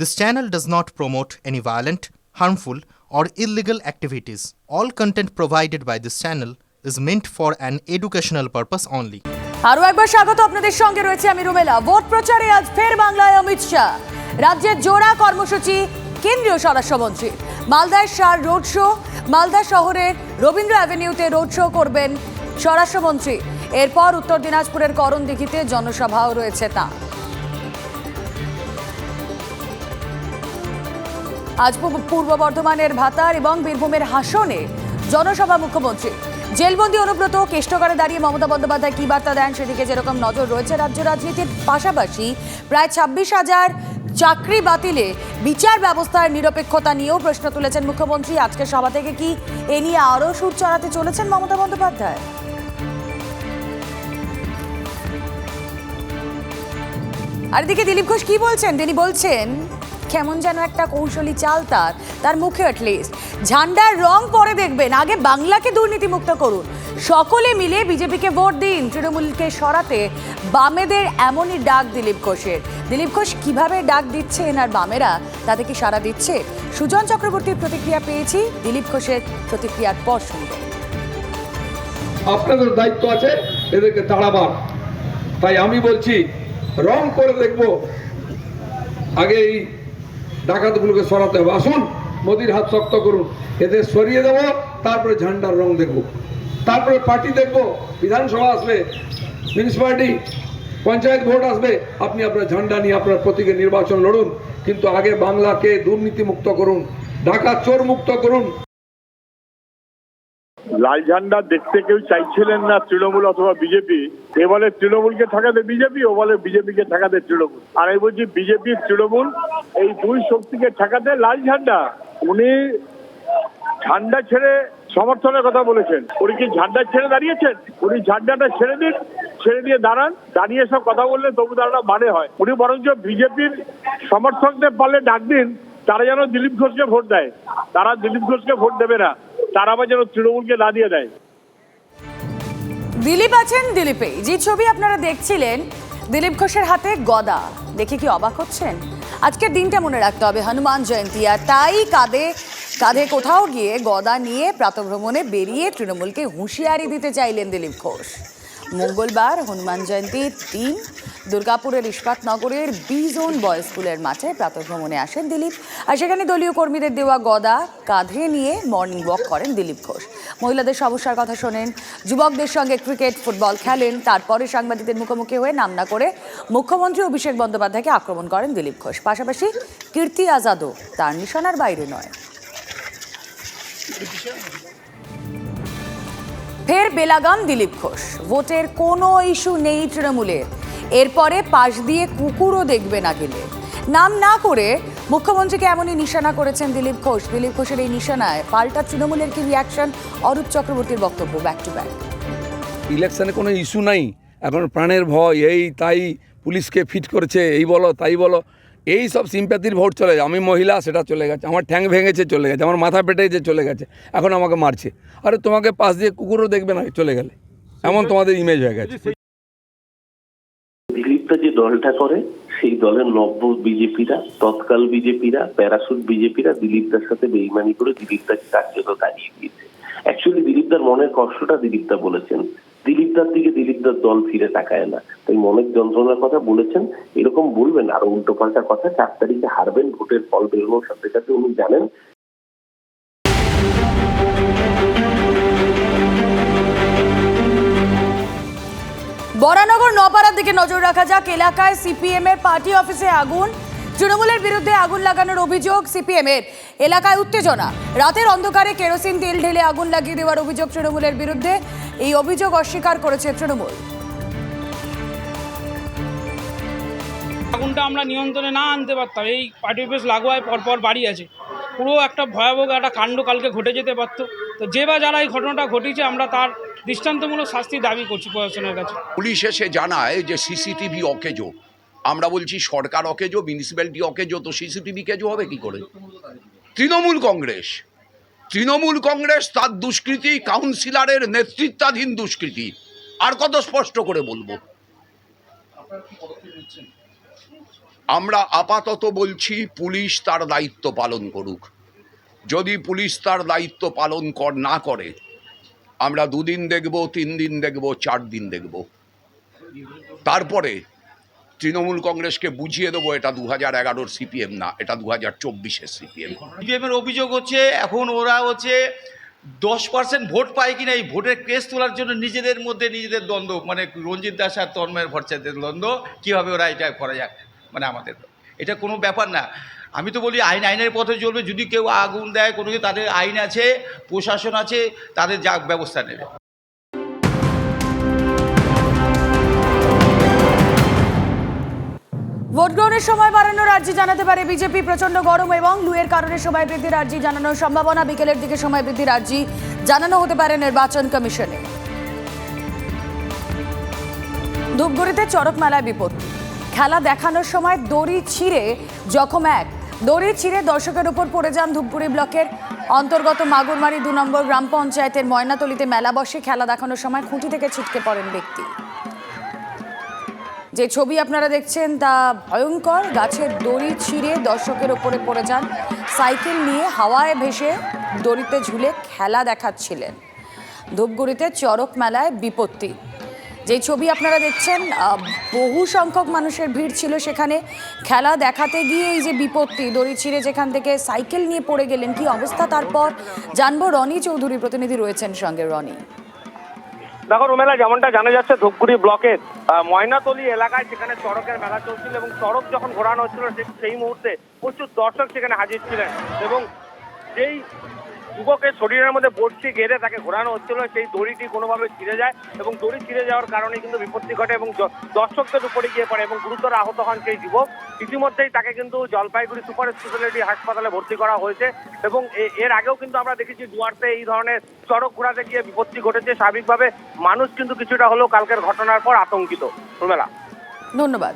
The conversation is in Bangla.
This channel does not promote any violent, harmful, or illegal activities. All content provided by this channel is meant for an educational purpose only. আরও একবার স্বাগত আপনাদের সঙ্গে রয়েছে আমি রুমেলা ভোট প্রচারে আজ ফের বাংলায় অমিত শাহ। রাজ্যের জোড়া কর্মসূচি কেন্দ্রীয় স্বরাষ্ট্রমন্ত্রী। মালদায় সার রোড শো মালদা শহরের রবীন্দ্র অ্যাভিনিউতে রোড শো করবেন স্বরাষ্ট্রমন্ত্রী। এরপর উত্তর দিনাজপুরের করণদিঘিতে জনসভাও রয়েছে তা আজ পূর্ব বর্ধমানের ভাতার এবং বীরভূমের হাসনে জনসভা মুখ্যমন্ত্রী। জেলবন্দি অনুব্রত কেষ্টকারে দাঁড়িয়ে মমতা বন্দ্যোপাধ্যায় কী বার্তা দেন? সেদিকে যেরকম নজর রয়েছে রাজ্য রাজনীতির পাশাপাশি প্রায় ছাব্বিশ হাজার চাকরি বাতিলে বিচার ব্যবস্থার নিরপেক্ষতা নিয়েও প্রশ্ন তুলেছেন মুখ্যমন্ত্রী। আজকে সভা থেকে কি এ নিয়ে আরও সুর চড়াতে চলেছেন মমতা বন্দ্যোপাধ্যায়? আর এদিকে দিলীপ ঘোষ কি বলছেন? তিনি বলছেন কেমন যেন একটা কৌশলী চাল তার তার মুখে অ্যাটলিস্ট ঝান্ডার রং পরে দেখবেন, আগে বাংলাকে দুর্নীতিমুক্ত করুন। সকলে মিলে বিজেপিকে ভোট দিন, তৃণমূলকে সরাতে। বামেদের এমনই ডাক দিলীপ ঘোষের। দিলীপ ঘোষ কীভাবে ডাক দিচ্ছেন আর বামেরা, তাতে কি সাড়া দিচ্ছে? সুজন চক্রবর্তীর প্রতিক্রিয়া পেয়েছি, দিলীপ ঘোষের প্রতিক্রিয়ার পর শুনব। আপনাদের দায়িত্ব আছে, এদেরকে তাড়াবার। তাই আমি বলছি, রং করে দেখব। আগে এই ডাকাতগুলোকে সরাতে হবে। আসুন, মোদির হাত শক্ত করুন। এদের সরিয়ে দেবো, তারপরে ঝান্ডার রং দেখব। তারপরে পার্টি দেখব, বিধানসভা আসবে মিউনিসিপ্যালিটি পঞ্চায়েত ভোট আসবে। আপনি আপনার ঝান্ডা নিয়ে আপনার প্রতীকে নির্বাচন লড়ুন, কিন্তু আগে বাংলাকে দুর্নীতিমুক্ত করুন ঢাকা চোর মুক্ত করুন। লাল ঝান্ডা দেখতে কেউ চাইছিলেন না তৃণমূল অথবা বিজেপি, এ বলে তৃণমূলকে ঠেকাতে বিজেপি, ও বলে বিজেপিকে ঠেকাতে তৃণমূল। আর আমি বলছি, বিজেপি, তৃণমূল, এই দুই শক্তিকে ঠেকাতে লাল ঝান্ডা। উনি ঝান্ডা ছেড়ে সমর্থনের কথা বলেছেন। উনি কি ঝান্ডা ছেড়ে দাঁড়িয়েছেন? উনি ঝান্ডাটা ছেড়ে দিন, ছেড়ে দিয়ে দাঁড়ান, দাঁড়িয়ে সব কথা বললে তবু দাঁড়ানো মানে হয়। উনি বরঞ্চ বিজেপির সমর্থকদের পারলে ডাক দিন, তারা যেন দিলীপ ঘোষকে ভোট দেয়। তারা দিলীপ ঘোষকে ভোট দেবে না। তারা যেন তৃণমূলকে না দিয়ে দেয়। দিলীপ আছেন দিলীপে যে ছবি আপনারা দেখছিলেন, দিলীপ ঘোষের হাতে গদা। দেখে কি অবাক হচ্ছেন? আজকের দিনটা মনে রাখতে হবে, হনুমান জয়ন্তী। আর তাই কাঁধে কাঁধে কোথাও গিয়ে গদা নিয়ে প্রাতভ্রমণে বেরিয়ে তৃণমূলকে হুঁশিয়ারি দিতে চাইলেন দিলীপ ঘোষ। মঙ্গলবার হনুমান জয়ন্তীর দিন দুর্গাপুরের ইস্পাতনগরের বি জোন বয়েজ স্কুলের মাঠে প্রাতভ্রমণে আসেন দিলীপ। আর সেখানে দলীয় কর্মীদের দেওয়া গদা কাঁধে নিয়ে মর্নিং ওয়াক করেন দিলীপ ঘোষ। মহিলাদের সমস্যার কথা শোনেন, যুবকদের সঙ্গে ক্রিকেট, ফুটবল খেলেন, তারপরে সাংবাদিকদের মুখোমুখি হয়ে নাম না করে মুখ্যমন্ত্রী অভিষেক বন্দ্যোপাধ্যায়কে আক্রমণ করেন দিলীপ ঘোষ। পাশাপাশি কীর্তি আজাদও তার নিশানার বাইরে নয়। ফের বেলাগাম দিলীপ ঘোষ। ভোটের কোনো ইস্যু নেই তৃণমূলের। এরপরে পাশ দিয়ে কুকুরও দেখবে না গেলে। নাম না করে মুখ্যমন্ত্রীকে এমনই নিশানা করেছেন দিলীপ ঘোষ। দিলীপ ঘোষের এই নিশানায় পাল্টা তৃণমূলের কি রিয়াকশন অরূপ চক্রবর্তীর বক্তব্য ব্যাক টু ব্যাক ইলেকশনে কোনো ইস্যু নাই। এখন প্রাণের ভয়, এই তাই পুলিশকে ফিট করেছে, এই বলো, তাই বলো। এই সব সিম্প্যাথির ভোট চলে যায়। আমি মহিলা সেটা চলে গেছে। আমার ঠ্যাং ভেঙেছে চলে গেছে। আমার মাথা পেটেছে চলে গেছে। এখন আমাকে মারছে। আরে তোমাকে পাশ দিয়ে কুকুরও দেখবে না চলে গেলে। এমন তোমাদের ইমেজ হয়ে গেছে। দিলীপটা যে দলটা করে সেই দলের নব্য বিজেপিরা তৎকাল বিজেপিরা প্যারাসুট বিজেপিরা দিলীপদার সাথে বেইমানি করে দিলীপদাকে কার্যত দাঁড়িয়ে দিয়েছে। অ্যাকচুয়ালি দিলীপদার মনের কষ্টটা দিলীপদা বলেছেন। দিলীপদার দিকে দিলীপদার দল ফিরে তাকায় না। তাই মনের যন্ত্রণার কথা বলেছেন, এরকম বলবেন, আরও উল্টো পাল্টা কথা চার তারিখে হারবেন, ভোটের ফল বেরোনোর সাথে সাথে উনি জানেন। বরানগর নপাড়ার দিকে নজর রাখা যাক, এলাকায় সিপিএম এর পার্টি অফিসে আগুন। তৃণমূলের বিরুদ্ধে আগুন লাগানোর অভিযোগ সিপিএম এর এলাকায় উত্তেজনা। রাতের অন্ধকারে কেরোসিন তেল ঢেলে আগুন লাগিয়ে দেওয়ার অভিযোগ তৃণমূলের বিরুদ্ধে। এই অভিযোগ অস্বীকার করেছে তৃণমূল। আগুনটা আমরা নিয়ন্ত্রণে না আনতে পারতাম। এই পার্টি অফিস লাগোয়ায় পরপর বাড়ি আছে। পুরো একটা ভয়াবহ একটা কাণ্ড কালকে ঘটে যেতে পারতো। তো যে বা যারা এই ঘটনাটা ঘটিয়েছে আমরা তার দৃষ্টান্তমূলক শাস্তি দাবি করছি প্রশাসনের কাছে। পুলিশ এসে জানায় যে সিসিটিভি অকেজো। আমরা বলছি সরকার অকেজো মিউনিসিপ্যালিটি অকেজো, তো সিসিটিভি কেজো হবে কি করে? তৃণমূল কংগ্রেস। তৃণমূল কংগ্রেস তার দুষ্কৃতি কাউন্সিলরের নেতৃত্বাধীন দুষ্কৃতি। আর কত স্পষ্ট করে বলব? আমরা আপাতত বলছি পুলিশ তার দায়িত্ব পালন করুক। যদি পুলিশ তার দায়িত্ব পালন কর, না করে, আমরা দুদিন দেখব, তিন দিন দেখব, চার দিন দেখব। তারপরে তৃণমূল কংগ্রেসকে বুঝিয়ে দেবো এটা দু হাজার এগারোর সিপিএম না, এটা দু হাজার চব্বিশের সিপিএম। সিপিএমের অভিযোগ হচ্ছে, এখন ওরা হচ্ছে দশ পার্সেন্ট ভোট পায় কিনা, এই ভোটের কেস তোলার জন্য নিজেদের মধ্যে নিজেদের দ্বন্দ্ব মানে রঞ্জিত দাস আর তন্ময়ের ভরসাদের দ্বন্দ্ব, কীভাবে ওরা এটা করা যাক মানে আমাদের এটা কোনো ব্যাপার না। আমি তো বলি, আইন, আইনের পথে চলবে, যদি কেউ আগুন দেয়, কোনো তাদের আইন আছে, প্রশাসন আছে, তাদের যা ব্যবস্থা নেবে। ভোট গ্রহণের সময় বাড়ানোর আর্জি জানাতে পারে বিজেপি। প্রচণ্ড গরম এবং লুয়ের কারণে সময় বৃদ্ধির আর্জি জানানোর সম্ভাবনা। বিকেলের দিকে সময় বৃদ্ধির আর্জি জানানো হতে পারে নির্বাচন কমিশনে। ধূপগুড়িতে চড়ক মেলায় বিপত্তি। খেলা দেখানোর সময় দড়ি ছিঁড়ে জখম এক। দড়ি ছিঁড়ে দর্শকের উপর পড়ে যান ধূপগুড়ি ব্লকের অন্তর্গত মাগুরমারি দু নম্বর গ্রাম পঞ্চায়েতের ময়নাতলিতে মেলা বসে খেলা দেখানোর সময় খুঁটি থেকে ছিটকে পড়েন ব্যক্তি। যে ছবি আপনারা দেখছেন তা ভয়ঙ্কর, গাছের দড়ি ছিঁড়ে দর্শকের ওপরে পড়ে যান। সাইকেল নিয়ে হাওয়ায় ভেসে দড়িতে ঝুলে খেলা দেখাচ্ছিলেন। ধূপগুড়িতে চড়ক মেলায় বিপত্তি। যে ছবি আপনারা দেখছেন বহু সংখ্যক মানুষের ভিড় ছিল সেখানে। খেলা দেখাতে গিয়ে এই যে বিপত্তি, দড়ি ছিঁড়ে যেখান থেকে সাইকেল নিয়ে পড়ে গেলেন, কি অবস্থা? তারপর জানব রনি চৌধুরী প্রতিনিধি রয়েছেন সঙ্গে রনি। দেখো রুমেলা, যেমনটা জানা যাচ্ছে, ধূপগুড়ি ব্লকের ময়নাতলি এলাকায় সেখানে চড়কের মেলা চলছিল এবং চড়ক যখন ঘোরানো হচ্ছিল সেই মুহূর্তে প্রচুর দর্শক সেখানে হাজির ছিলেন। এবং যেই যুবকের শরীরের মধ্যে বড়শি গেড়ে তাকে ঘোরানো হচ্ছিল, সেই দড়িটি কোনোভাবে ছিঁড়ে যায় এবং দড়ি ছিঁড়ে যাওয়ার কারণে কিন্তু বিপত্তি ঘটে এবং দর্শকদের উপরে গিয়ে পড়ে এবং গুরুতর আহত হন সেই যুবক। ইতিমধ্যেই তাকে কিন্তু জলপাইগুড়ি সুপার স্পেশালিটি হাসপাতালে ভর্তি করা হয়েছে এবং এর আগেও কিন্তু আমরা দেখেছি দুয়ারতে এই ধরনের চড়ক ঘোরাতে গিয়ে বিপত্তি ঘটেছে। স্বাভাবিকভাবে মানুষ কিন্তু কিছুটা হলেও কালকের ঘটনার পর আতঙ্কিত। রুমেলা ধন্যবাদ।